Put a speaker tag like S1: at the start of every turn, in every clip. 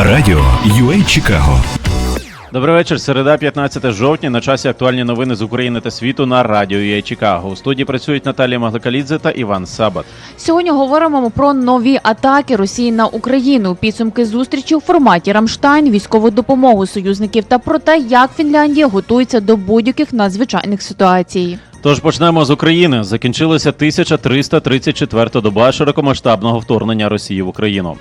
S1: Радіо UA Чикаго.
S2: Добрий вечір. Середа, 15 жовтня. На часі актуальні новини з України та світу на радіо «ЮА Чикаго. У студії працюють Наталія Магликалідзе та Іван Сабат.
S3: Сьогодні говоримо про нові атаки Росії на Україну, підсумки зустрічі у форматі Рамштайн, військову допомогу союзників та про те, як Фінляндія готується до будь-яких надзвичайних ситуацій.
S2: Тож почнемо з України. Закінчилася 1334 доба широкомасштабного вторгнення Росії в Україну.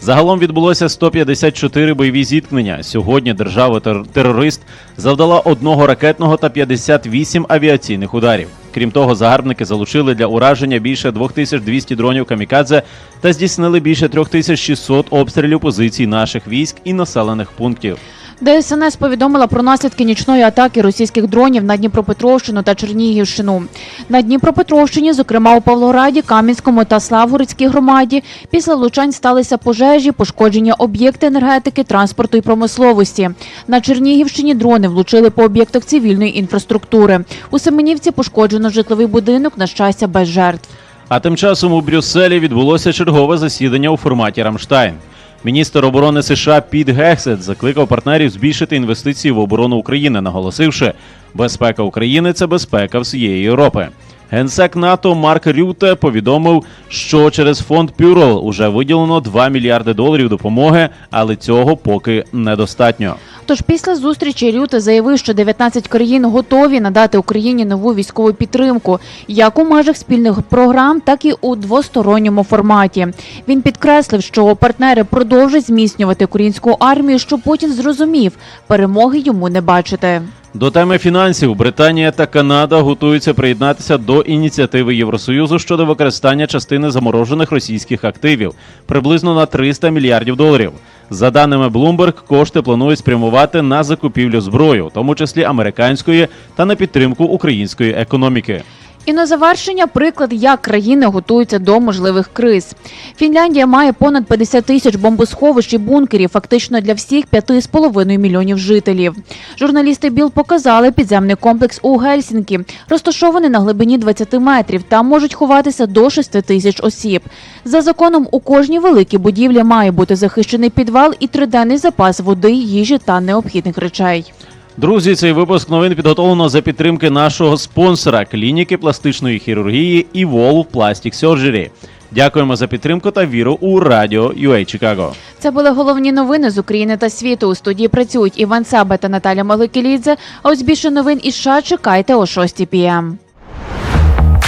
S2: Загалом відбулося 154 бойові зіткнення. Сьогодні держава-терорист завдала одного ракетного та 58 авіаційних ударів. Крім того, загарбники залучили для ураження більше 2200 дронів камікадзе та здійснили більше 3600 обстрілів позицій наших військ і населених пунктів.
S3: ДСНС повідомила про наслідки нічної атаки російських дронів на Дніпропетровщину та Чернігівщину. На Дніпропетровщині, зокрема у Павлограді, Кам'янському та Славгородській громаді, після влучань сталися пожежі, пошкодження об'єкти енергетики, транспорту і промисловості. На Чернігівщині дрони влучили по об'єктах цивільної інфраструктури. У Семенівці пошкоджено житловий будинок, на щастя, без жертв.
S2: А тим часом у Брюсселі відбулося чергове засідання у форматі Рамштайн. Міністр оборони США Піт Гексет закликав партнерів збільшити інвестиції в оборону України, наголосивши, безпека України це безпека всієї Європи. Генсек НАТО Марк Рюте повідомив, що через фонд Пюрол уже виділено 2 мільярди доларів допомоги, але цього поки недостатньо.
S3: Тож після зустрічі Рюте заявив, що 19 країн готові надати Україні нову військову підтримку як у межах спільних програм, так і у двосторонньому форматі. Він підкреслив, що партнери продовжать зміцнювати українську армію, що Путін зрозумів, перемоги йому не бачити.
S2: До теми фінансів Британія та Канада готуються приєднатися до ініціативи Євросоюзу щодо використання частини заморожених російських активів приблизно на 300 мільярдів доларів. За даними Bloomberg, кошти планують спрямувати на закупівлю зброї, в тому числі американської, та на підтримку української економіки.
S3: І на завершення приклад, як країни готуються до можливих криз. Фінляндія має понад 50 тисяч бомбосховищ і бункерів, фактично для всіх 5,5 мільйонів жителів. Журналісти БІЛ показали підземний комплекс у Гельсінкі, розташований на глибині 20 метрів. Там можуть ховатися до 6 тисяч осіб. За законом, у кожній великій будівлі має бути захищений підвал і триденний запас води, їжі та необхідних речей.
S2: Друзі, цей випуск новин підготовлено за підтримки нашого спонсора клініки пластичної хірургії Evolve Plastic Surgery. Дякуємо за підтримку та віру у радіо UA Чикаго.
S3: Це були головні новини з України та світу. У студії працюють Іван Саба та Наталя Маликелідзе. А ось більше новин із США чекайте о 6 пм.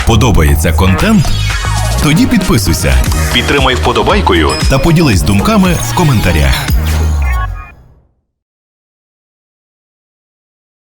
S1: Подобається контент? Тоді підписуйся, підтримай вподобайкою та поділись думками в коментарях.